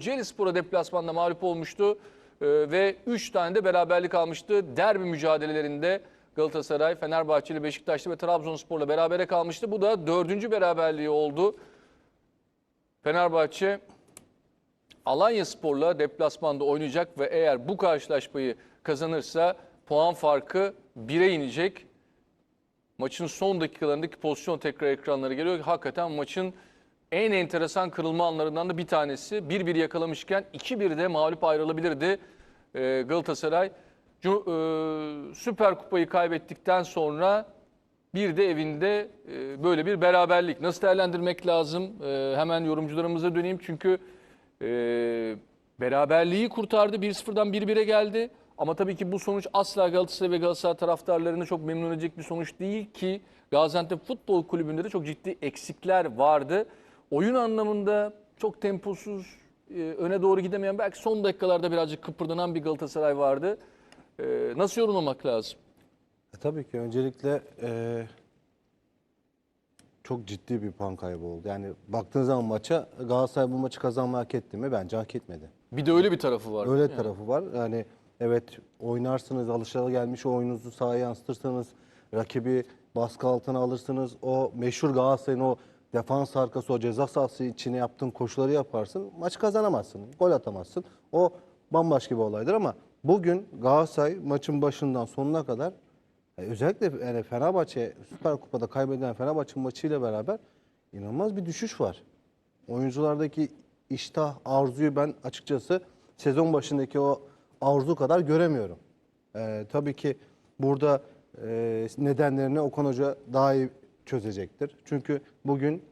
Celispor'a deplasmanda mağlup olmuştu Ee, ve 3 tane de beraberlik almıştı. Derbi mücadelelerinde Galatasaray, Fenerbahçeli, Beşiktaşlı ve Trabzonspor'la berabere kalmıştı. Bu da dördüncü beraberliği oldu. Fenerbahçe Alanya Spor'la deplasmanda oynayacak ve eğer bu karşılaşmayı kazanırsa puan farkı 1'e inecek. Maçın son dakikalarındaki pozisyon tekrar ekranlara geliyor. Hakikaten maçın en enteresan kırılma anlarından da bir tanesi. 1-1 yakalamışken 2-1'de mağlup ayrılabilirdi Ee, Galatasaray. Cu- e, Süper Kupayı kaybettikten sonra bir de evinde e, böyle bir beraberlik. Nasıl değerlendirmek lazım? E, hemen yorumcularımıza döneyim çünkü e, beraberliği kurtardı. 1-0'dan 1-1'e geldi. Ama tabii ki bu sonuç asla Galatasaray ve Galatasaray taraftarlarını çok memnun edecek bir sonuç değil ki Gaziantep Futbol Kulübü'nde de çok ciddi eksikler vardı. Oyun anlamında çok temposuz, e, öne doğru gidemeyen belki son dakikalarda birazcık kıpırdanan bir Galatasaray vardı. E, nasıl yorumlamak lazım? E, tabii ki öncelikle e, çok ciddi bir puan kaybı oldu. Yani baktığın zaman maça Galatasaray bu maçı kazanmayı hak etti mi? Bence hak etmedi. Bir de öyle bir tarafı var. Öyle Yani. tarafı var. Yani evet oynarsınız, alışılagelmiş oyununuzu sahaya yansıtırsanız, rakibi baskı altına alırsınız. O meşhur Galatasaray'ın o defans arkası, o ceza sahası içine yaptığın koşuları yaparsın. Maçı kazanamazsın, gol atamazsın. O bambaşka bir olaydır ama bugün Galatasaray maçın başından sonuna kadar e, özellikle yani Fenerbahçe Süper Kupa'da kaybedilen Fenerbahçe maçıyla beraber inanılmaz bir düşüş var. Oyunculardaki iştah, arzuyu ben açıkçası sezon başındaki o arzu kadar göremiyorum. Ee, tabii ki burada e, nedenlerini Okan Hoca daha iyi çözecektir. Çünkü bugün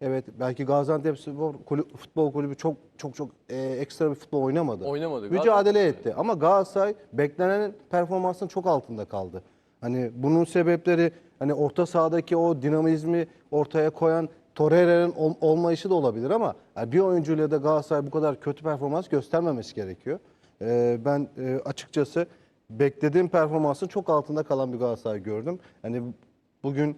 evet belki Gaziantep Spor Kulü- Futbol Kulübü çok çok çok e, ekstra bir futbol oynamadı. Oynamadı. Mücadele etti ama Galatasaray beklenen performansın çok altında kaldı. Hani bunun sebepleri hani orta sahadaki o dinamizmi ortaya koyan Torreira'nın ol- olmayışı da olabilir ama yani bir oyuncuyla da Galatasaray bu kadar kötü performans göstermemesi gerekiyor. Ee, ben e, açıkçası beklediğim performansın çok altında kalan bir Galatasaray gördüm. Hani bugün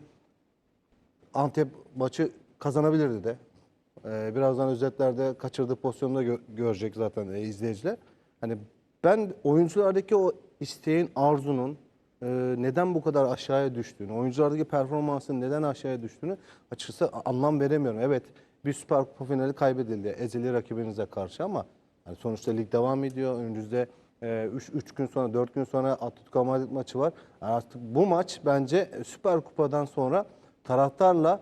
Antep maçı kazanabilirdi de. Ee, birazdan özetlerde kaçırdığı pozisyonu da gö- görecek zaten e, izleyiciler. Hani ben oyunculardaki o isteğin, arzunun e, neden bu kadar aşağıya düştüğünü, oyunculardaki performansın neden aşağıya düştüğünü açıkçası anlam veremiyorum. Evet bir Süper Kupa finali kaybedildi ezeli rakibinize karşı ama yani sonuçta lig devam ediyor. Önümüzde 3 gün sonra, 4 gün sonra Atletico Madrid maçı var. Yani artık bu maç bence Süper Kupa'dan sonra taraftarla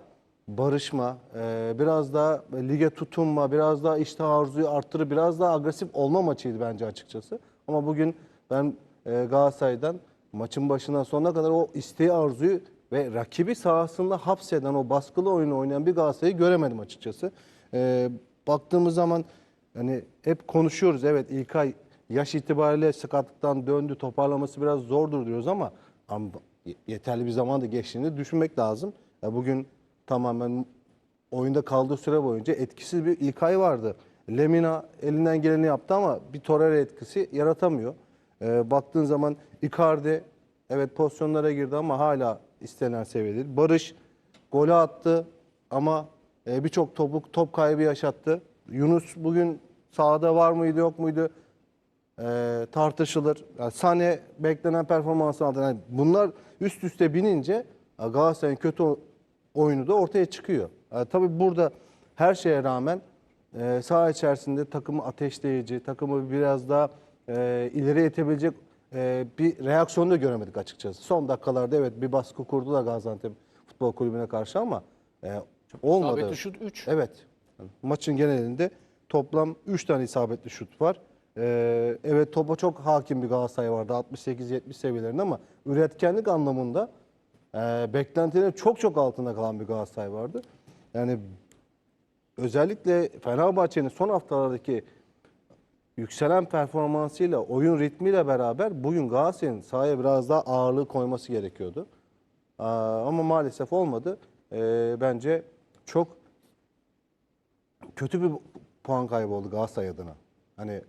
barışma, e, biraz daha lige tutunma, biraz daha iştah arzuyu arttırıp biraz daha agresif olma maçıydı bence açıkçası. Ama bugün ben e, Galatasaray'dan maçın başından sonuna kadar o isteği arzuyu ve rakibi sahasında hapseden o baskılı oyunu oynayan bir Galatasaray'ı göremedim açıkçası. E, baktığımız zaman hani hep konuşuyoruz evet İlkay yaş itibariyle sakatlıktan döndü toparlaması biraz zordur diyoruz ama, ama yeterli bir zaman da geçtiğini düşünmek lazım. Ya bugün tamamen oyunda kaldığı süre boyunca etkisiz bir İlkay vardı. Lemina elinden geleni yaptı ama bir Torreira etkisi yaratamıyor. Ee, baktığın zaman Icardi evet pozisyonlara girdi ama hala istenen seviyede. Barış golü attı ama e, birçok topu top kaybı yaşattı. Yunus bugün sahada var mıydı yok muydu? e, tartışılır. Yani Sane beklenen performansı aldı. Yani bunlar üst üste binince e, Galatasaray'ın kötü oyunu da ortaya çıkıyor. E, tabii burada her şeye rağmen e, saha içerisinde takımı ateşleyici, takımı biraz daha e, ileri itebilecek e, bir reaksiyon da göremedik açıkçası. Son dakikalarda evet bir baskı kurdular Gaziantep Futbol Kulübü'ne karşı ama e, olmadı. İsabetli şut üç. Evet. Maçın genelinde toplam 3 tane isabetli şut var. Ee, evet topa çok hakim bir Galatasaray vardı 68-70 seviyelerinde ama üretkenlik anlamında e, beklentilerin çok çok altında kalan bir Galatasaray vardı. Yani özellikle Fenerbahçe'nin son haftalardaki yükselen performansıyla, oyun ritmiyle beraber bugün Galatasaray'ın sahaya biraz daha ağırlığı koyması gerekiyordu. Aa, ama maalesef olmadı. Ee, bence çok kötü bir puan kaybı oldu Galatasaray adına. Hani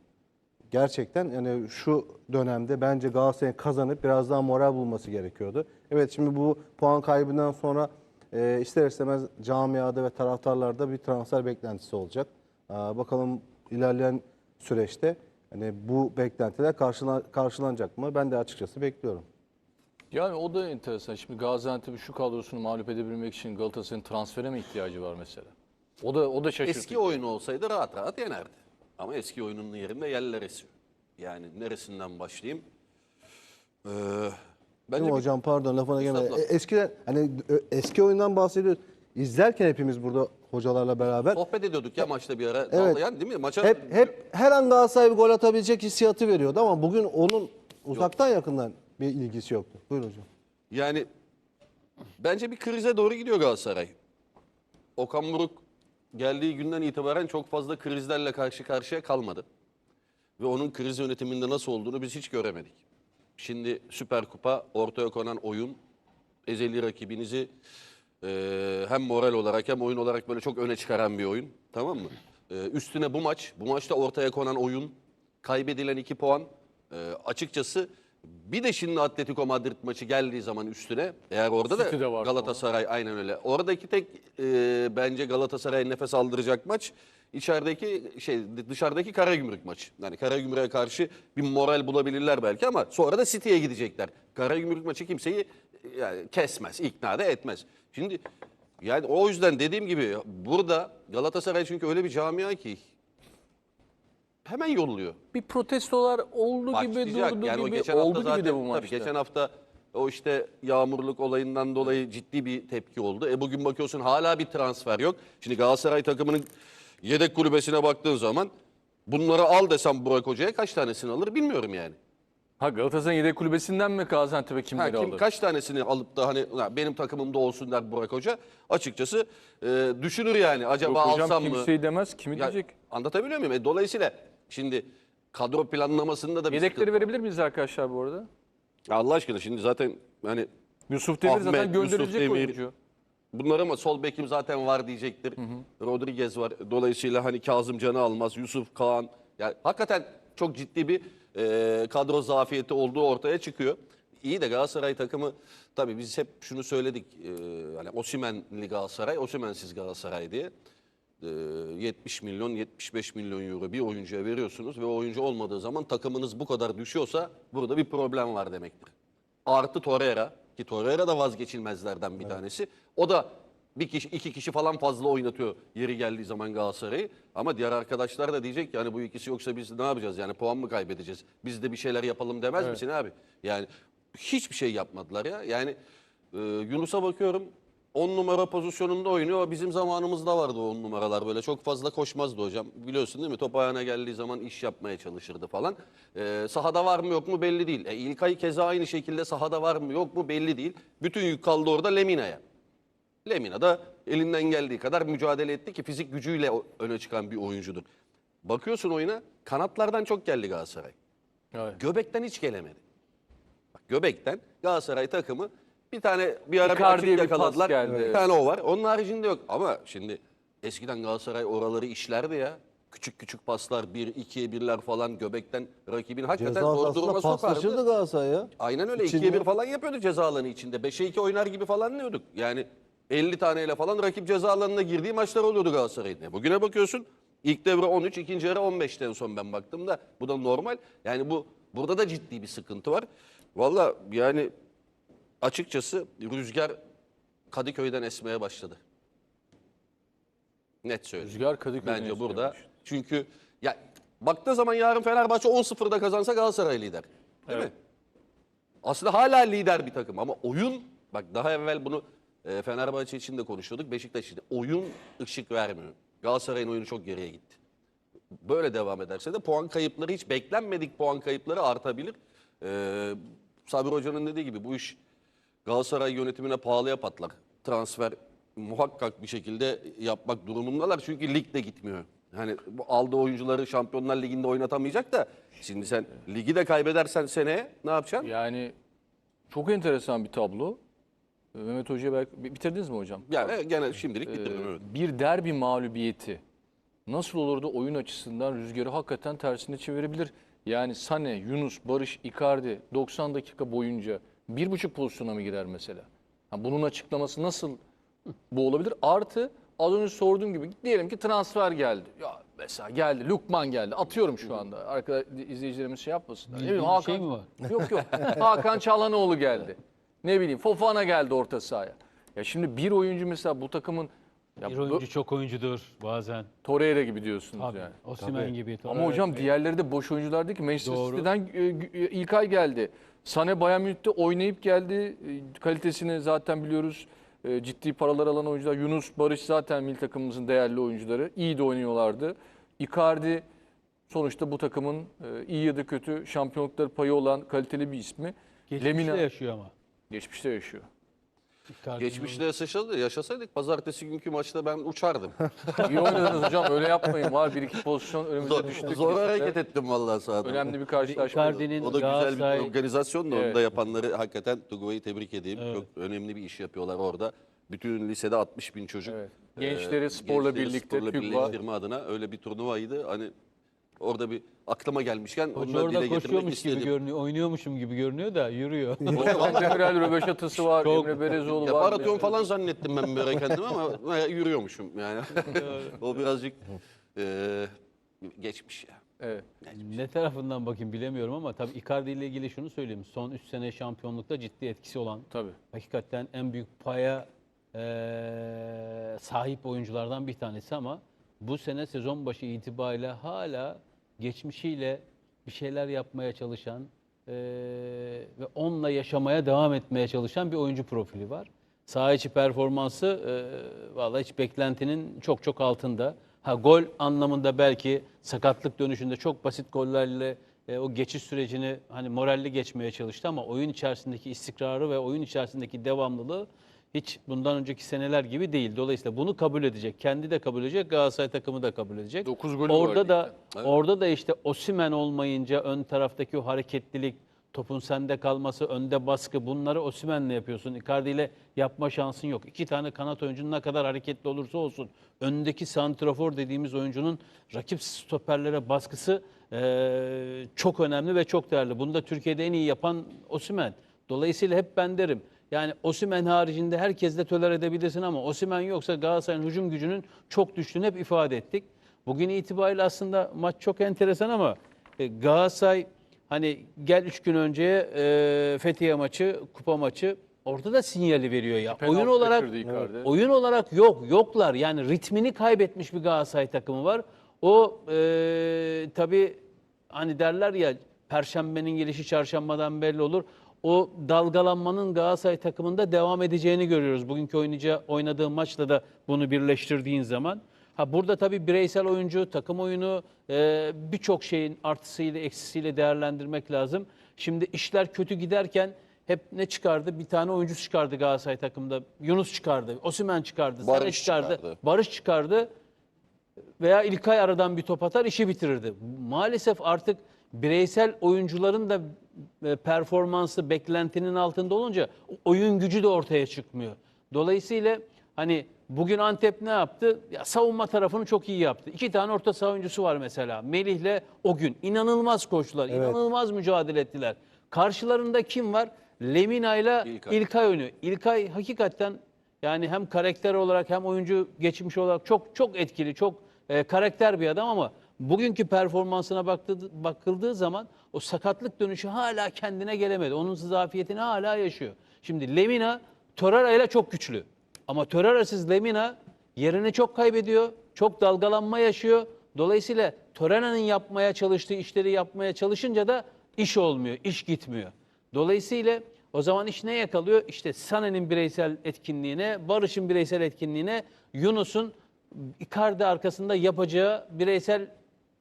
gerçekten yani şu dönemde bence Galatasaray'ın kazanıp biraz daha moral bulması gerekiyordu. Evet şimdi bu puan kaybından sonra e, ister istemez camiada ve taraftarlarda bir transfer beklentisi olacak. Aa, bakalım ilerleyen süreçte hani bu beklentiler karşılan, karşılanacak mı? Ben de açıkçası bekliyorum. Yani o da enteresan. Şimdi Gaziantep'in şu kadrosunu mağlup edebilmek için Galatasaray'ın transfere mi ihtiyacı var mesela? O da o da şaşırtıcı. Eski oyunu olsaydı rahat rahat yenerdi. Ama eski oyunun yerinde yerler esiyor. Yani neresinden başlayayım? Ee, bence mi bir- hocam pardon lafına gelme. Estağfurullah. E, Eskiden hani eski oyundan bahsediyoruz. İzlerken hepimiz burada hocalarla beraber sohbet ediyorduk ya maçta bir ara. Evet. Yani değil mi? Maça hep hep her an Galatasaray bir gol atabilecek hissiyatı veriyordu ama bugün onun uzaktan yakından bir ilgisi yoktu. Buyurun hocam. Yani bence bir krize doğru gidiyor Galatasaray. Okan Buruk geldiği günden itibaren çok fazla krizlerle karşı karşıya kalmadı. Ve onun kriz yönetiminde nasıl olduğunu biz hiç göremedik. Şimdi Süper Kupa ortaya konan oyun ezeli rakibinizi e, hem moral olarak hem oyun olarak böyle çok öne çıkaran bir oyun. Tamam mı? E, üstüne bu maç, bu maçta ortaya konan oyun, kaybedilen iki puan. e, açıkçası bir de şimdi Atletico Madrid maçı geldiği zaman üstüne eğer orada City de da var Galatasaray aynen öyle. Oradaki tek e, bence Galatasaray nefes aldıracak maç içerideki şey dışarıdaki Karagümrük maçı. Yani Karagümrük'e karşı bir moral bulabilirler belki ama sonra da City'ye gidecekler. Karagümrük maçı kimseyi e, yani kesmez, ikna da etmez. Şimdi yani o yüzden dediğim gibi burada Galatasaray çünkü öyle bir camia ki hemen yolluyor. bir protestolar oldu gibi Başlayacak. durdu yani o gibi geçen oldu hafta gibi de bu zaten- maçta. Tabii geçen hafta o işte yağmurluk olayından dolayı ciddi bir tepki oldu. E bugün bakıyorsun hala bir transfer yok. Şimdi Galatasaray takımının yedek kulübesine baktığın zaman bunları al desem Burak Hoca'ya kaç tanesini alır bilmiyorum yani. Ha Galatasaray'ın yedek kulübesinden mi Gaziantep'e Ha, kimleri kim alır? kaç tanesini alıp da hani "Ulan benim takımımda olsun der Burak Hoca. Açıkçası e, düşünür yani acaba Yok hocam alsam mı? kimseyi demez. Kimi Ya, diyecek? anlatabiliyor muyum? E, dolayısıyla şimdi kadro planlamasında da Yedekleri sıkıntı- verebilir miyiz arkadaşlar bu arada? Allah aşkına şimdi zaten hani Yusuf Demir zaten Ahmet, Yusuf gönderilecek Demir, oyuncu. Bunlar ama sol bekim zaten var diyecektir. Rodriguez var. Dolayısıyla hani Kazım Can'ı almaz. Yusuf Kaan. Yani hakikaten çok ciddi bir e, kadro zafiyeti olduğu ortaya çıkıyor. İyi de Galatasaray takımı tabii biz hep şunu söyledik. E, yani Osimhen'li Galatasaray, Osimhen'siz Galatasaray diye. E, 70 milyon, 75 milyon euro bir oyuncuya veriyorsunuz ve oyuncu olmadığı zaman takımınız bu kadar düşüyorsa burada bir problem var demektir. Artı Torreira ki Torreira da vazgeçilmezlerden bir tanesi. O da bir kişi, iki kişi falan fazla oynatıyor yeri geldiği zaman Galatasaray'ı. Ama diğer arkadaşlar da diyecek yani bu ikisi yoksa biz ne yapacağız yani puan mı kaybedeceğiz? Biz de bir şeyler yapalım demez misin abi? Yani hiçbir şey yapmadılar ya. Yani e, Yunus'a bakıyorum 10 numara pozisyonunda oynuyor. Bizim zamanımızda vardı 10 numaralar böyle çok fazla koşmazdı hocam. Biliyorsun değil mi? Top ayağına geldiği zaman iş yapmaya çalışırdı falan. Ee, sahada var mı yok mu belli değil. E, İlkay keza aynı şekilde sahada var mı yok mu belli değil. Bütün yük kaldı orada Lemina'ya. Lemina da elinden geldiği kadar mücadele etti ki fizik gücüyle o- öne çıkan bir oyuncudur. Bakıyorsun oyuna kanatlardan çok geldi Galatasaray. Evet. Göbekten hiç gelemedi. Bak, Göbekten Galatasaray takımı bir tane bir ara bir Icardi'ye açık bir pas yakaladılar. geldi. Bir tane o var. Onun haricinde yok. Ama şimdi eskiden Galatasaray oraları işlerdi ya. Küçük küçük paslar, bir, ikiye birler falan göbekten rakibin hakikaten Ceza zor sahasında duruma paslaşırdı sokardı. Galatasaray ya. Aynen öyle. İçinde- ikiye bir falan yapıyordu ceza alanı içinde. 5'e 2 oynar gibi falan diyorduk. Yani 50 taneyle falan rakip ceza alanına girdiği maçlar oluyordu Galatasaray'ın. E Bugüne bakıyorsun ilk devre 13, ikinci yarı 15'te en son ben baktığımda. Bu da normal. Yani bu burada da ciddi bir sıkıntı var. Valla yani açıkçası rüzgar Kadıköy'den esmeye başladı. Net söyleyeyim. Rüzgar Kadıköy'den Bence burada. demiş. Çünkü ya baktığı zaman yarın Fenerbahçe 10-0'da kazansa Galatasaray lider. Değil mi? Aslında hala lider bir takım ama oyun bak daha evvel bunu e, Fenerbahçe için de konuşuyorduk. Beşiktaş için de oyun ışık vermiyor. Galatasaray'ın oyunu çok geriye gitti. Böyle devam ederse de puan kayıpları hiç beklenmedik puan kayıpları artabilir. Ee, Sabri Hoca'nın dediği gibi bu iş Galatasaray yönetimine pahalıya patlar. Transfer muhakkak bir şekilde yapmak durumundalar çünkü lig de gitmiyor. Hani bu aldığı oyuncuları Şampiyonlar Ligi'nde oynatamayacak da şimdi sen ligi de kaybedersen seneye ne yapacaksın? Yani çok enteresan bir tablo. Ee, Mehmet Hoca'ya belki bitirdiniz mi hocam? Yani gene şimdilik bitirdim evet. bir derbi mağlubiyeti nasıl olur da oyun açısından rüzgarı hakikaten tersine çevirebilir? Yani Sane, Yunus, Barış, Icardi 90 dakika boyunca bir buçuk pozisyona mı girer mesela? Ha, bunun açıklaması nasıl bu olabilir? Artı az önce sorduğum gibi diyelim ki transfer geldi. Ya mesela geldi. Lukman geldi. Atıyorum şu anda. Arkada izleyicilerimiz şey yapmasınlar. Ne bileyim, bir şey mi var? Yok yok. Hakan Çalhanoğlu geldi. Ne bileyim Fofana geldi orta sahaya. Ya şimdi bir oyuncu mesela bu takımın ya Bir bu- oyuncu çok oyuncudur bazen. Torreira gibi diyorsunuz Tabii. yani. Osimhen gibi. Ama Torreira hocam gibi. diğerleri de boş oyuncular değil ki. Manchester Doğru. City'den e, e, İlkay geldi. Sane Bayern Münih'te oynayıp geldi. E, Kalitesini zaten biliyoruz. E, Ciddi paralar alan oyuncular. Yunus Barış zaten milli takımımızın değerli oyuncuları. İyi de oynuyorlardı. Icardi sonuçta bu takımın e, iyi ya da kötü şampiyonlukları payı olan kaliteli bir ismi. Geçmişte Lemina yaşıyor ama. geçmişte yaşıyor. Geçmişte yaşasaydı, yaşasaydık pazartesi günkü maçta ben uçardım. İyi oynadınız hocam öyle yapmayın. Var bir iki pozisyon önümüze Zor, düştü. zor kesinlikle. hareket ettim vallahi sahada. Önemli bir karşılaşma. Icardi'nin O da güzel bir Galatasaray organizasyon da Evet. onu da yapanları hakikaten Tugay'ı tebrik edeyim. Çok önemli bir iş yapıyorlar orada. Bütün lisede 60 bin çocuk. Evet. e, Gençleri sporla gençleri birlikte sporla TÜGVA. birleştirme adına öyle bir turnuvaydı. Hani orada bir aklıma gelmişken onu da dile orada getirmek koşuyormuş gibi istedim. görünüyor, oynuyormuşum gibi görünüyor da yürüyor. Demirel röveşatısı var. Çok- Emre Berezoğlu Ya var. maraton falan zannettim ben böyle kendimi ama bayağı yürüyormuşum yani. o birazcık e, geçmiş ya. Evet. ne tarafından bakayım bilemiyorum ama tabii Icardi ile ilgili şunu söyleyeyim. Son 3 sene şampiyonlukta ciddi etkisi olan Tabii. hakikaten en büyük paya eee, sahip oyunculardan bir tanesi ama bu sene sezon başı itibariyle hala geçmişiyle bir şeyler yapmaya çalışan eee, ve onunla yaşamaya devam etmeye çalışan bir oyuncu profili var. Saha içi performansı eee vallahi hiç beklentinin çok çok altında. Ha gol anlamında belki sakatlık dönüşünde çok basit gollerle e, o geçiş sürecini hani moralli geçmeye çalıştı ama oyun içerisindeki istikrarı ve oyun içerisindeki devamlılığı hiç bundan önceki seneler gibi değil. Dolayısıyla bunu kabul edecek. Kendi de kabul edecek, Galatasaray takımı da kabul edecek. Dokuz golü var orada da ligde. orada da işte Osimen olmayınca ön taraftaki o hareketlilik, topun sende kalması, önde baskı bunları Osimen'le yapıyorsun. Icardi ile yapma şansın yok. İki tane kanat oyuncunun ne kadar hareketli olursa olsun öndeki santrafor dediğimiz oyuncunun rakip stoperlere baskısı eee, çok önemli ve çok değerli. Bunu da Türkiye'de en iyi yapan Osimen. Dolayısıyla hep ben derim. Yani Osimen haricinde herkesle töler edebilirsin ama Osimen yoksa Galatasaray'ın hücum gücünün çok düştüğünü hep ifade ettik. Bugün itibariyle aslında maç çok enteresan ama e, Galatasaray hani gel 3 gün önce e, Fethiye maçı, kupa maçı orada da sinyali veriyor ya. Penaltı Oyun olarak oyun olarak yok, yoklar. Yani ritmini kaybetmiş bir Galatasaray takımı var. O e, tabii hani derler ya perşembenin gelişi çarşambadan belli olur. O dalgalanmanın Galatasaray takımında devam edeceğini görüyoruz. Bugünkü oynayacağı, oynadığı maçla da bunu birleştirdiğin zaman. Ha burada tabii bireysel oyuncu, takım oyunu e, birçok şeyin artısıyla eksisiyle değerlendirmek lazım. Şimdi işler kötü giderken hep ne çıkardı? Bir tane oyuncu çıkardı Galatasaray takımda. Yunus çıkardı, Osimhen çıkardı, Barış çıkardı, çıkardı. Barış çıkardı veya İlkay aradan bir top atar işi bitirirdi. Maalesef artık bireysel oyuncuların da e, performansı beklentinin altında olunca oyun gücü de ortaya çıkmıyor. Dolayısıyla hani bugün Antep ne yaptı? Ya savunma tarafını çok iyi yaptı. İki tane orta saha oyuncusu var mesela. Melih'le o gün. inanılmaz koştular, inanılmaz mücadele ettiler. Karşılarında kim var? Lemina ile İlkay. İlkay oynuyor. İlkay hakikaten yani hem karakter olarak hem oyuncu geçmiş olarak çok çok etkili, çok e, karakter bir adam ama bugünkü performansına baktığı, bakıldığı zaman o sakatlık dönüşü hala kendine gelemedi. Onun zafiyetini hala yaşıyor. Şimdi Lemina Torreira ile çok güçlü. Ama Torreira'sız Lemina yerini çok kaybediyor. Çok dalgalanma yaşıyor. Dolayısıyla Torreira'nın yapmaya çalıştığı işleri yapmaya çalışınca da iş olmuyor, iş gitmiyor. Dolayısıyla o zaman iş ne yakalıyor? İşte Sané'nin bireysel etkinliğine, Barış'ın bireysel etkinliğine, Yunus'un Icardi arkasında yapacağı bireysel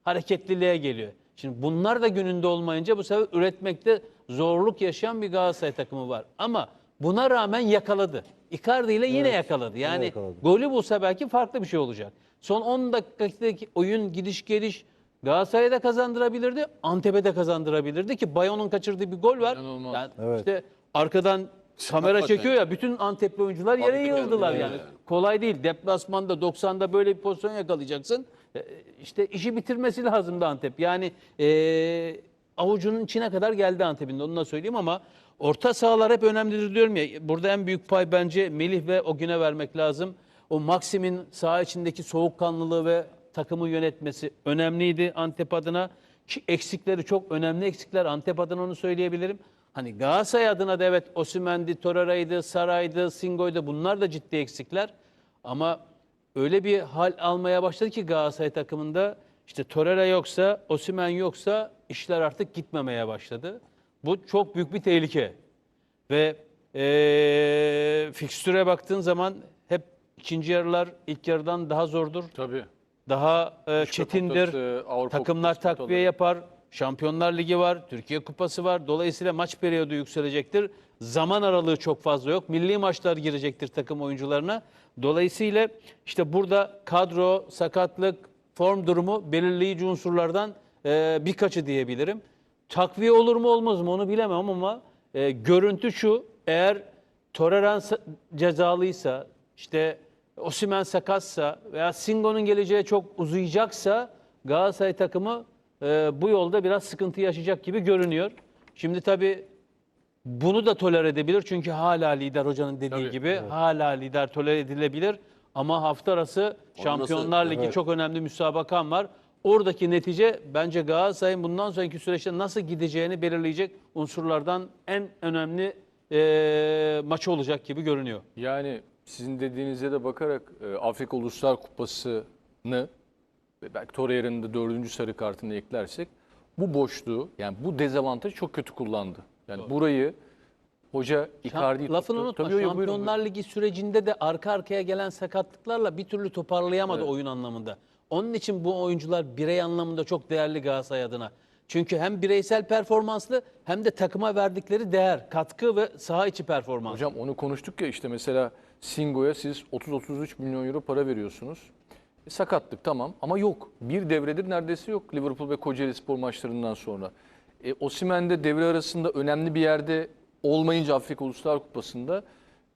hareketliliğe geliyor. Şimdi bunlar da gününde olmayınca bu sefer üretmekte zorluk yaşayan bir Galatasaray takımı var. Ama buna rağmen yakaladı. Icardi ile yine yakaladı. Yani yakaladı. golü bulsa belki farklı bir şey olacak. Son 10 dakikadaki oyun gidiş geliş Galatasaray'a da kazandırabilirdi, Antep'e de kazandırabilirdi ki Bayon'un kaçırdığı bir gol var. İnanılmaz. Yani Evet. işte arkadan kamera çekiyor ya bütün Antepli oyuncular yere yığıldılar yani. yani. Kolay değil. Deplasmanda 90'da böyle bir pozisyon yakalayacaksın. E, İşte işi bitirmesi lazımdı Antep. Yani e, avucunun içine kadar geldi Antep'in onu da söyleyeyim ama orta sahalar hep önemlidir diyorum ya. Burada en büyük pay bence Melih ve o güne vermek lazım. O Maxim'in saha içindeki soğukkanlılığı ve takımı yönetmesi önemliydi Antep adına. Ki eksikleri çok önemli eksikler Antep adına onu söyleyebilirim. Hani Galatasaray adına da evet Osimhen'di, Torreira'ydı, Saray'dı, Singo'ydu bunlar da ciddi eksikler. Ama öyle bir hal almaya başladı ki Galatasaray takımında işte Torreira yoksa, Osimhen yoksa işler artık gitmemeye başladı. Bu çok büyük bir tehlike. Ve eee fikstüre baktığın zaman hep ikinci yarılar ilk yarıdan daha zordur. Tabii. Daha e, çetindir. Kupası, Avrupa Takımlar Kupası takviye yapar. Şampiyonlar Ligi var, Türkiye Kupası var. Dolayısıyla maç periyodu yükselecektir. Zaman aralığı çok fazla yok. Milli maçlar girecektir takım oyuncularına. Dolayısıyla işte burada kadro, sakatlık, form durumu belirleyici unsurlardan e, birkaçı diyebilirim. Takviye olur mu olmaz mı onu bilemem ama e, görüntü şu. Eğer Torreira sa- cezalıysa, işte Osimhen sakatsa veya Singo'nun geleceği çok uzayacaksa Galatasaray takımı e, bu yolda biraz sıkıntı yaşayacak gibi görünüyor. Şimdi tabii bunu da tolere edebilir çünkü hala lider hocanın dediği Tabii, gibi hala lider tolere edilebilir ama hafta arası Şampiyonlar nasıl- Ligi çok önemli müsabakan var. Oradaki netice bence Galatasaray'ın bundan sonraki süreçte nasıl gideceğini belirleyecek unsurlardan en önemli e, maçı olacak gibi görünüyor. Yani sizin dediğinize de bakarak e, Afrika Uluslar Kupası'nı ve belki Torreira'nın da dördüncü sarı kartını eklersek bu boşluğu yani bu dezavantajı çok kötü kullandı. Yani burayı hoca Icardi Lafını unutma. Tabii, yok, buyurun, Şampiyonlar Ligi sürecinde de arka arkaya gelen sakatlıklarla bir türlü toparlayamadı oyun anlamında. Onun için bu oyuncular birey anlamında çok değerli Galatasaray adına. Çünkü hem bireysel performanslı hem de takıma verdikleri değer, katkı ve saha içi performans. Hocam onu konuştuk ya işte mesela Singo'ya siz 30-33 milyon euro para veriyorsunuz. E, sakatlık tamam ama yok. Bir devredir neredeyse yok Liverpool ve Kocaeli spor maçlarından sonra. E, Osimhen de devre arasında önemli bir yerde olmayınca Afrika Uluslar Kupası'nda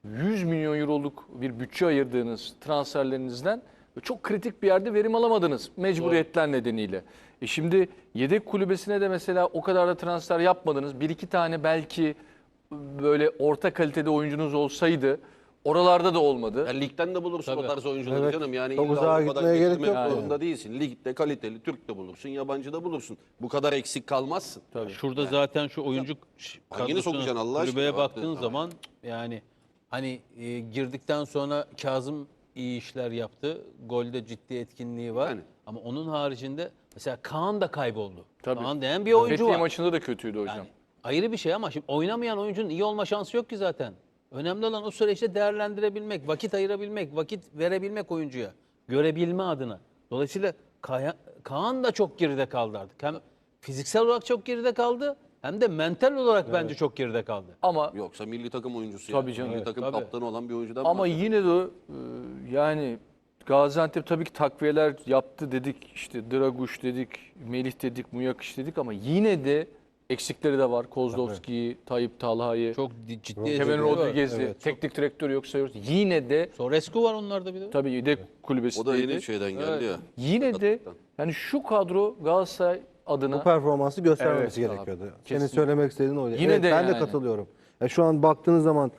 100 milyon euroluk bir bütçe ayırdığınız transferlerinizden çok kritik bir yerde verim alamadınız mecburiyetler nedeniyle. E şimdi yedek kulübesine de mesela o kadar da transfer yapmadınız. Bir iki tane belki böyle orta kalitede oyuncunuz olsaydı oralarda da olmadı. Ya ligden de bulursun Tabii. o tarz oyuncuları Evet. canım. Yani Çok illa uzağa Avrupa'dan gitmeye gerek getirmek yok zorunda değilsin. Ligde kaliteli Türk de bulursun, yabancı da bulursun. Bu kadar eksik kalmazsın. Şurada zaten şu oyuncu Hangini sokacaksın Allah aşkına kulübeye baktığın zaman yani hani e, girdikten sonra Kazım iyi işler yaptı. Golde ciddi etkinliği var. Yani. Ama onun haricinde mesela Kaan da kayboldu. Tabii. Kaan denen bir oyuncu Fethiye var. maçında da kötüydü hocam. Yani ayrı bir şey ama şimdi oynamayan oyuncunun iyi olma şansı yok ki zaten. Önemli olan o süreçte değerlendirebilmek, vakit ayırabilmek, vakit verebilmek oyuncuya. Görebilme adına. Dolayısıyla Kaya- Kaan da çok geride kaldı artık. Hem fiziksel olarak çok geride kaldı hem de mental olarak bence çok geride kaldı. Ama Yoksa milli takım oyuncusu. Tabii yani. canım. Milli Evet, takım tabii. kaptanı olan bir oyuncudan ama bahsediyoruz. yine de e, yani Gaziantep tabii ki takviyeler yaptı dedik. işte Draguş dedik, Melih dedik, Muyakiş dedik ama yine de eksikleri de var. Kozlovski'yi, Tayyip Talha'yı, Çok di- ciddi Kevin eksikleri var. Rodriguez'i, Evet, teknik direktör yok sayıyoruz. Yine de Sorescu var onlarda bir de. tabii yedek O kulübesindeydi. da yeni şeyden geldi ya. Yine de yani şu kadro Galatasaray adına Bu performansı göstermesi Evet, gerekiyordu. Senin kesinlikle. söylemek istediğin oydu. Yine evet, de ben de yani. katılıyorum. Ya şu an baktığınız zaman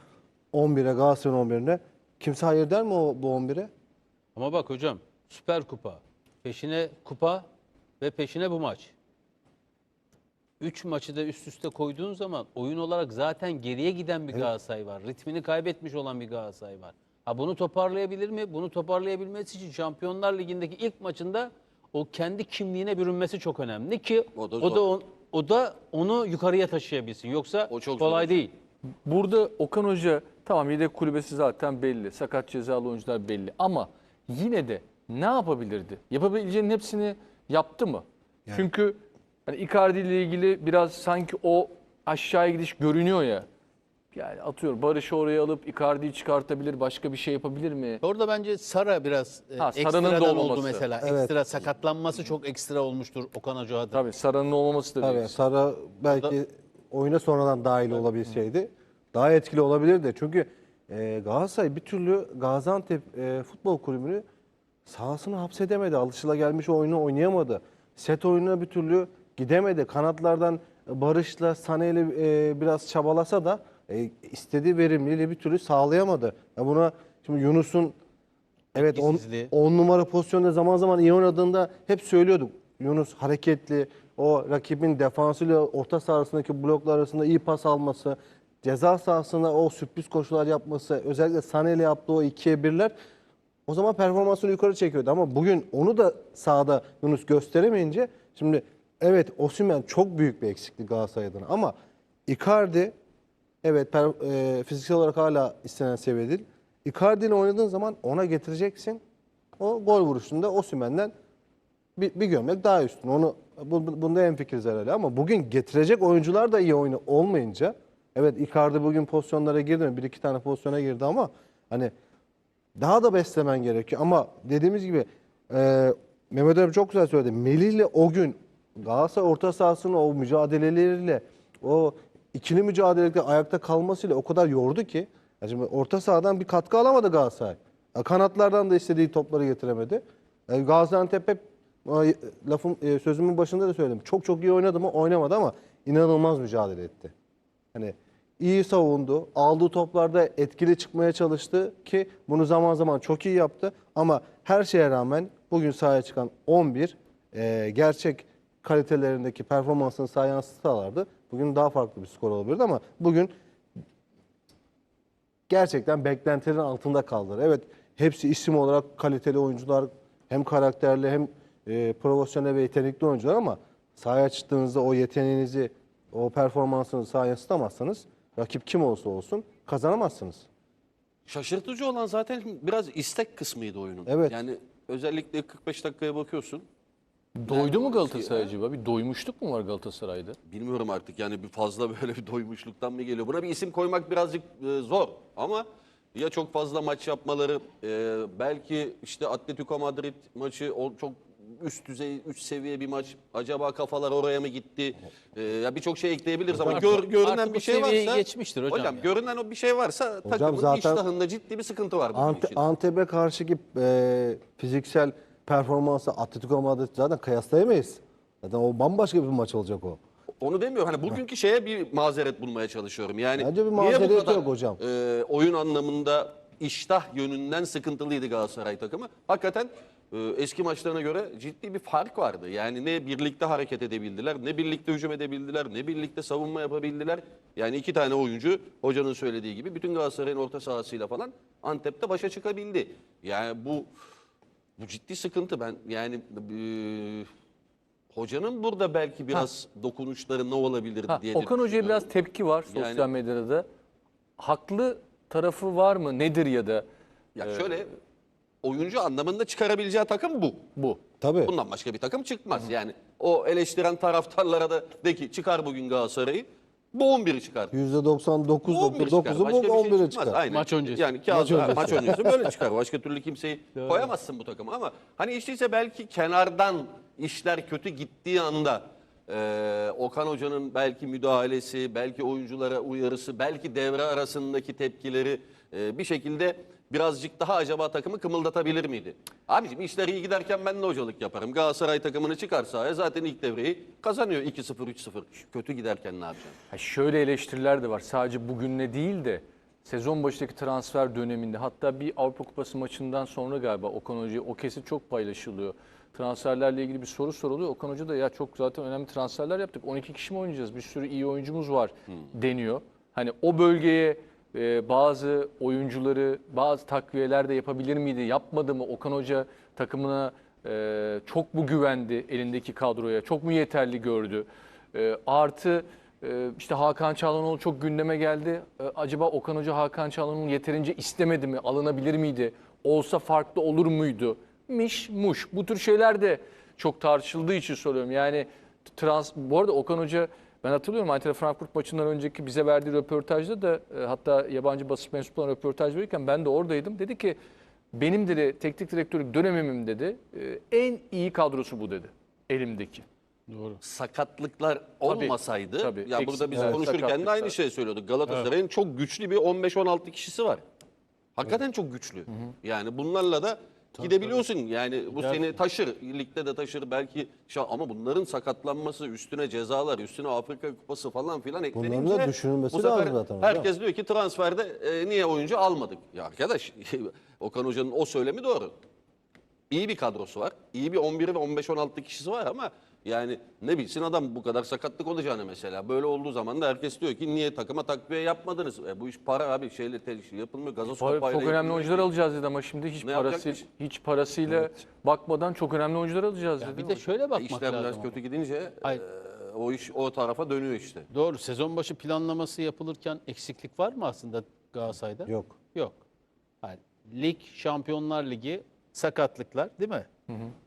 11'e Galatasaray'ın 11'ine kimse hayır der mi o bu 11'e? Ama bak hocam Süper Kupa, peşine kupa ve peşine bu maç. Üç maçı da üst üste koyduğun zaman oyun olarak zaten geriye giden bir Galatasaray var. Ritmini kaybetmiş olan bir Galatasaray var. Ha bunu toparlayabilir mi? Bunu toparlayabilmesi için Şampiyonlar Ligi'ndeki ilk maçında o kendi kimliğine bürünmesi çok önemli ki O o da da, zor. on- o da onu yukarıya taşıyabilsin. Yoksa O çok kolay zor. değil. Burada Okan Hoca tamam yedek kulübesi zaten belli. Sakat cezalı oyuncular belli. Ama yine de ne yapabilirdi? Yapabileceğinin hepsini yaptı mı? Çünkü hani Icardi ile ilgili biraz sanki o aşağıya gidiş görünüyor ya. Yani atıyor Barış'ı oraya alıp Icardi'yi çıkartabilir, başka bir şey yapabilir mi? Orada bence Sara biraz e, Ha, Sara'nın da ekstradan oldu olmaması. mesela. Evet. Ekstra sakatlanması çok ekstra olmuştur Okan Hoca adına. Tabii Sara'nın olmaması da Tabii değil. Sara belki oyuna sonradan dahil olabilseydi daha etkili olabilirdi. Çünkü e, Galatasaray bir türlü Gaziantep e, Futbol Kulübü'nü sahasını hapsedemedi. Alışılagelmiş oyunu oynayamadı. Set oyununa bir türlü gidemedi. Kanatlardan Barış'la Sane'yle e, biraz çabalasa da e, istediği verimliliği bir türlü sağlayamadı. Ya buna şimdi Yunus'un Evet 10 etkisizliği. numara pozisyonda zaman zaman iyi oynadığında hep söylüyorduk. Yunus hareketli, o rakibin defansıyla orta sahasındaki bloklar arasında iyi pas alması, ceza sahasında o sürpriz koşular yapması, özellikle Sané ile yaptığı o ikiye birler o zaman performansını yukarı çekiyordu ama bugün onu da sahada Yunus gösteremeyince şimdi evet Osimhen çok büyük bir eksiklik Galatasaray adına ama Icardi evet per- e, fiziksel olarak hala istenen seviyede değil. Oynadığın zaman ona getireceksin. O gol vuruşunda Osimhen'den bir, bir gömlek daha üstün. Onu bu, bu- bunda en fikiriz herhalde ama bugün getirecek oyuncular da iyi oyunu olmayınca evet Icardi bugün pozisyonlara girdi mi? Bir iki tane pozisyona girdi ama hani daha da beslemen gerekiyor. Ama dediğimiz gibi e, Mehmet Ali çok güzel söyledi. Melih ile o gün Galatasaray orta sahasının o mücadeleleriyle o ikili mücadelede ayakta kalmasıyla o kadar yordu ki ya şimdi orta sahadan bir katkı alamadı Galatasaray. Ya Kanatlardan da istediği topları getiremedi. E, Gaziantep hep lafım e, sözümün başında da söyledim. Çok çok iyi oynadı mı? Oynamadı ama inanılmaz mücadele etti. Hani iyi savundu. Aldığı toplarda etkili çıkmaya çalıştı ki bunu zaman zaman çok iyi yaptı. Ama her şeye rağmen bugün sahaya çıkan 11 e, gerçek kalitelerindeki performansını sahaya yansıtsalardı bugün daha farklı bir skor olabilirdi ama bugün gerçekten beklentilerin altında kaldılar. Evet hepsi isim olarak kaliteli oyuncular hem karakterli hem e, profesyonel ve yetenekli oyuncular ama sahaya çıktığınızda o yeteneğinizi, o performansınızı sahaya yansıtamazsanız rakip kim olursa olsun kazanamazsınız. Şaşırtıcı olan zaten biraz istek kısmıydı oyunun. Evet. Yani özellikle 45 dakikaya bakıyorsun. Doydu mu Galatasaray acaba? Bir doymuşluk mu var Galatasaray'da? Bilmiyorum artık yani bir fazla böyle bir doymuşluktan mı geliyor? Buna bir isim koymak birazcık e, zor ama ya çok fazla maç yapmaları e, belki işte Atletico Madrid maçı o çok üst düzey, üst seviye bir maç. Acaba kafalar oraya mı gitti? E, ya birçok şey ekleyebiliriz ama gör, görünen artık bir bu şey seviyeyi varsa geçmiştir hocam ya. görünen o bir şey varsa takımın zaten- iştahında ciddi bir sıkıntı var bunun Ante, için. Antep'e karşıki e, fiziksel performansı Atletico Madrid zaten kıyaslayamayız. Zaten o bambaşka bir maç olacak o. Onu demiyorum. Hani bugünkü şeye bir mazeret bulmaya çalışıyorum. Yani Bence bir niye bu mazereti kadar, yok hocam. e, oyun anlamında iştah yönünden sıkıntılıydı Galatasaray takımı. Hakikaten e, eski maçlarına göre ciddi bir fark vardı. Yani ne birlikte hareket edebildiler, ne birlikte hücum edebildiler, ne birlikte savunma yapabildiler. Yani iki tane oyuncu hocanın söylediği gibi bütün Galatasaray'ın orta sahasıyla falan Antep'te başa çıkabildi. Yani bu bu ciddi sıkıntı. Ben yani e, hocanın burada belki biraz dokunuşları ne olabilir Ha, diye Okan Hoca'ya biraz tepki var sosyal Yani- medyada da. Haklı tarafı var mı? Nedir ya da Ya şöyle oyuncu anlamında çıkarabileceği takım bu. bu? Tabii. Bundan başka bir takım çıkmaz. Yani o eleştiren taraftarlara da de ki çıkar bugün Galatasaray'ı. Bu 11'i çıkar. Bu 11'i çıkar. %99'u Başka bir bu şey 11'e çıkmaz. çıkar. Aynen. Maç öncesi. Yani Kazım Maç maç, öncesi. öncesi böyle çıkar. Başka türlü kimseyi koyamazsın bu takıma ama hani işte ise belki kenardan işler kötü gittiği anda e, Okan Hoca'nın belki müdahalesi, belki oyunculara uyarısı, belki devre arasındaki tepkileri e, bir şekilde birazcık daha acaba takımı kımıldatabilir miydi? Abiciğim işler iyi giderken ben de hocalık yaparım. Galatasaray takımını çıkar sahaya zaten ilk devreyi kazanıyor 2-0 3-0. Kötü giderken ne yapacaksın? Ha şöyle eleştiriler de var. Sadece bugünle değil de sezon başındaki transfer döneminde hatta bir Avrupa Kupası maçından sonra galiba Okan Hoca'ya o kesit çok paylaşılıyor. Transferlerle ilgili bir soru soruluyor. Okan Hoca da ya çok zaten önemli transferler yaptık. 12 kişi mi oynayacağız? Bir sürü iyi oyuncumuz var deniyor. Hani o bölgeye e, bazı oyuncuları, bazı takviyeler de yapabilir miydi? Yapmadı mı? Okan Hoca takımına e, çok mu güvendi elindeki kadroya? Çok mu yeterli gördü? E, artı ee, işte Hakan Çalhanoğlu çok gündeme geldi. Ee, Acaba Okan Hoca Hakan Çalhanoğlu yeterince istemedi mi? Alınabilir miydi? Olsa farklı olur muydu? Miş, muş. Bu tür şeyler de çok tartışıldığı için soruyorum. Yani trans bu arada Okan Hoca ben hatırlıyorum Eintracht Frankfurt maçından önceki bize verdiği röportajda da e, hatta yabancı basın mensuplarına röportaj verirken ben de oradaydım. Dedi ki benim dedi teknik direktörlük dönemimim dedi e, en iyi kadrosu bu dedi elimdeki. sakatlıklar olmasaydı tabii. ya Eks- burada biz evet, konuşurken de sakatlıklar. aynı şeyi söylüyorduk. Galatasaray'ın çok güçlü bir 15-16 kişisi var. Hakikaten çok güçlü. Yani bunlarla da gidebiliyorsun. Yani bu Gidersin. seni taşır. Ligde de taşır belki. Ama bunların sakatlanması, üstüne cezalar, üstüne Afrika Kupası falan filan eklenince da düşünülmesi bu sefer lazım zaten hocam. Herkes diyor ki transferde e, niye oyuncu almadık? Ya arkadaş Okan Hoca'nın o söylemi doğru. İyi bir kadrosu var. İyi bir 11 ve 15-16 kişisi var ama yani ne bilsin adam bu kadar sakatlık olacağını mesela. Böyle olduğu zaman da herkes diyor ki niye takıma takviye yapmadınız? E, bu iş para abi şeyle tel- şey yapılmıyor. Gazoz Çok kapağıyla önemli yapılmıyor. oyuncular alacağız dedi ama şimdi hiç Ne parası yapacakmış? hiç parasıyla bakmadan çok önemli oyuncular alacağız dedi. Bir de şöyle bakmak İşler lazım. biraz ama. kötü gidince Hayır. e, o iş o tarafa dönüyor işte. Doğru. Sezon başı planlaması yapılırken eksiklik var mı aslında Galatasaray'da? Yok. Yok. Yani lig, Şampiyonlar Ligi, sakatlıklar değil mi?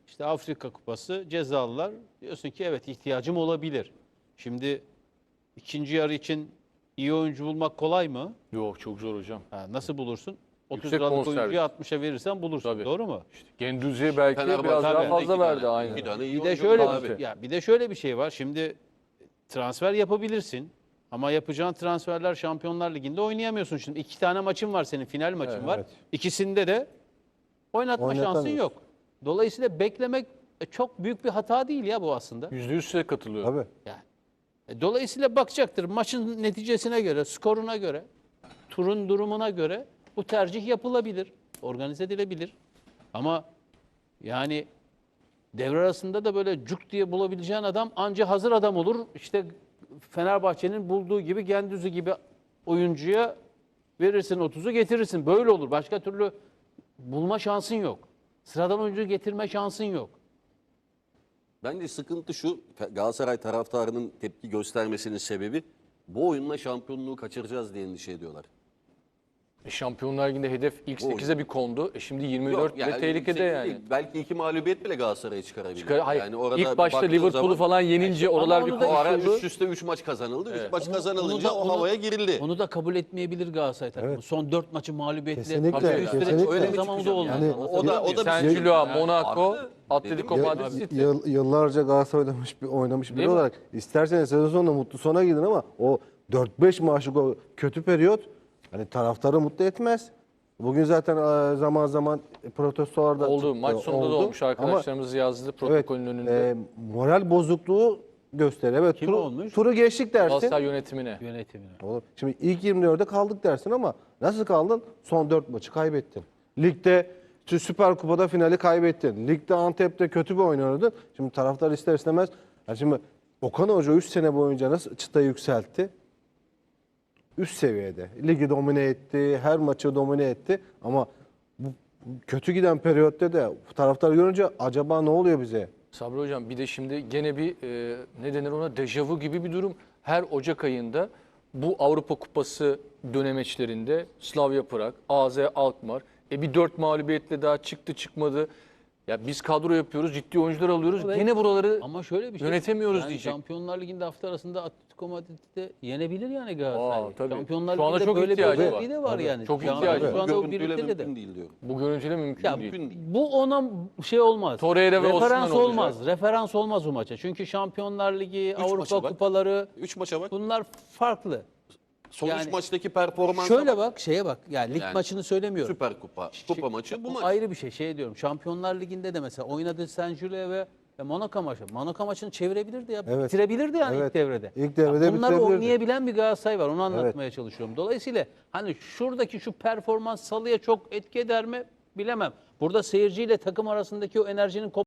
İşte Afrika Kupası, cezalılar. Diyorsun ki evet ihtiyacım olabilir. Şimdi ikinci yarı için iyi oyuncu bulmak kolay mı? Yok çok zor hocam. Ha, nasıl bulursun? 30 Yüksek liralık bonservis. oyuncuya 60'a verirsen bulursun. Tabii. Doğru mu? Genduzi'ye belki Fenerbahçe biraz daha fazla iki verdi tane- aynı. iki tane iyi Bir de oyuncu şöyle var abi. ya bir de şöyle bir şey var. Şimdi transfer yapabilirsin. Ama yapacağın transferler Şampiyonlar Ligi'nde oynayamıyorsun şimdi. iki tane maçın var senin, final maçın var. evet. İkisinde de oynatma şansın yok. Dolayısıyla beklemek e, çok büyük bir hata değil ya bu aslında. Yüzde yüz size katılıyorum. Tabii. Yani. E, Dolayısıyla bakacaktır maçın neticesine göre, skoruna göre, turun durumuna göre bu tercih yapılabilir, organize edilebilir. Ama yani devre arasında da böyle cuk diye bulabileceğin adam anca hazır adam olur. İşte Fenerbahçe'nin bulduğu gibi Gendüzü gibi oyuncuya verirsin 30'u getirirsin. Böyle olur. Başka türlü bulma şansın yok. Sıradan oyuncu getirme şansın yok. Bence sıkıntı şu Galatasaray taraftarının tepki göstermesinin sebebi bu oyunla şampiyonluğu kaçıracağız diye endişe ediyorlar. E, Şampiyonlar Ligi'nde hedef ilk Bu 8'e bir kondu. E şimdi 24 Yok, ve yani tehlikede şey yani. değil, belki iki mağlubiyet bile Galatasaray'a çıkarabilir. Çıkar- hayır, Yani orada ilk başta Liverpool'u zaman- falan yenince Ama oralar bir O ara konuşuldu. üst üste 3 maç kazanıldı. 3 maç Onu- kazanılınca onu da- o havaya girildi. Onu da kabul etmeyebilir Galatasaray takımı. Evet. Son 4 maçı mağlubiyetle. Kesinlikle, üstüne kesinlikle. öyle bir zaman da olmaz. yani. Yani- O da o da Sen Yani Monaco. Atletico Madrid. Yıl- yıllarca Galatasaray oynamış bir, oynamış biri olarak isterseniz sezon sonunda mutlu sona gidin ama o 4-5 maçlık o kötü periyot hani taraftarı mutlu etmez. Bugün zaten e, zaman zaman protestolar da Oldu. Maç sonunda da oldu. olmuş. Ama Arkadaşlarımız yazdı evet, protokolün önünde. e, moral bozukluğu gösteriyor. Evet, Kim turu, olmuş? turu geçtik dersin. Galatasaray yönetimine. Yönetimine. Olur. Şimdi ilk 24'e kaldık dersin ama nasıl kaldın? Son 4 maçı kaybettin. Ligde Süper Kupa'da finali kaybettin. Ligde Antep'te kötü bir oyun oynadın. Şimdi taraftar ister istemez. Yani şimdi Okan Hoca 3 sene boyunca nasıl çıtayı yükseltti? Üst seviyede. Ligi domine etti, her maçı domine etti. Ama bu kötü giden periyotta da taraftar görünce acaba ne oluyor bize? Sabri Hocam bir de şimdi gene bir e, ne denir ona dejavu gibi bir durum. Her Ocak ayında bu Avrupa Kupası dönemeçlerinde Slavia Prag, AZ Alkmaar e bir dört mağlubiyetle daha çıktı çıkmadı. Ya biz kadro yapıyoruz, ciddi oyuncular alıyoruz. Evet. Gene buraları Ama şöyle bir şey. Yönetemiyoruz yani diyecek. Şampiyonlar Ligi'nde hafta arasında Atletico Madrid'de yenebilir yani Galatasaray. Aa, tabii. Şampiyonlar Şu anda Ligi'nde çok böyle bir ihtiyacı var. özelliği de var Tabii. yani. Çok Şu an- ihtiyacı Şu var. anda o birlikte de. mümkün değil diyorum. bu görüntüyle mümkün Ya değil. Mümkün değil. bu ona şey olmaz. Torreira ve Osman Referans olacak. olmaz. Referans olmaz bu maça. Çünkü Şampiyonlar Ligi, maça Avrupa kupaları 3 maça bak. bunlar farklı. Son yani- 3 maçtaki performansa Şöyle bak. bak, şeye bak. Yani lig Yani maçını söylemiyorum. Süper Kupa, Kupa maçı bu maç. ayrı bir şey. Şey diyorum. Şampiyonlar Ligi'nde de mesela oynadığı Saint Gilles ve ve Monaco maçı. Monaco maçını çevirebilirdi ya. Evet. Bitirebilirdi yani Evet. ilk devrede. İlk devrede Ya Bunları bitirebilirdi. oynayabilen bir Galatasaray var. Onu anlatmaya çalışıyorum. Dolayısıyla hani şuradaki şu performans salıya çok etki eder mi bilemem. Burada seyirciyle takım arasındaki o enerjinin kop